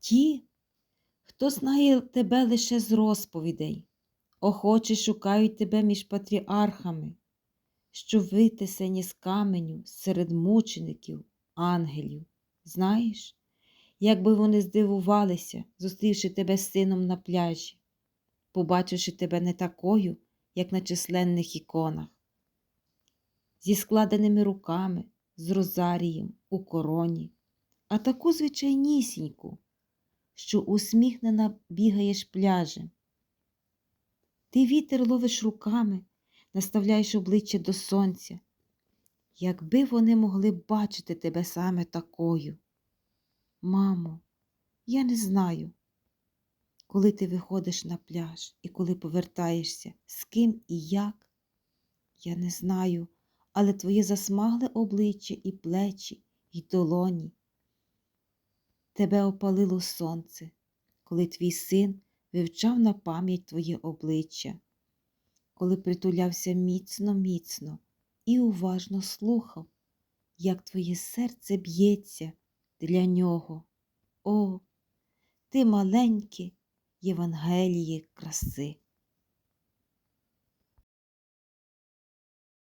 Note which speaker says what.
Speaker 1: Ті, хто знає тебе лише з розповідей, охоче шукають тебе між патріархами, що витисані з каменю серед мучеників, ангелів. Знаєш, як би вони здивувалися, зустрівши тебе з сином на пляжі, побачивши тебе не такою, як на численних іконах, зі складеними руками, з розарієм у короні, а таку звичайнісіньку, що усміхнена бігаєш пляжем. Ти вітер ловиш руками, наставляєш обличчя до сонця. Якби вони могли бачити тебе саме такою. Мамо, я не знаю, коли ти виходиш на пляж і коли повертаєшся, з ким і як. Я не знаю, але твоє засмагле обличчя і плечі, і долоні. Тебе опалило сонце, коли твій син вивчав на пам'ять твоє обличчя, коли притулявся міцно, міцно і уважно слухав, як твоє серце б'ється для нього. О, ти маленьке Євангеліє краси.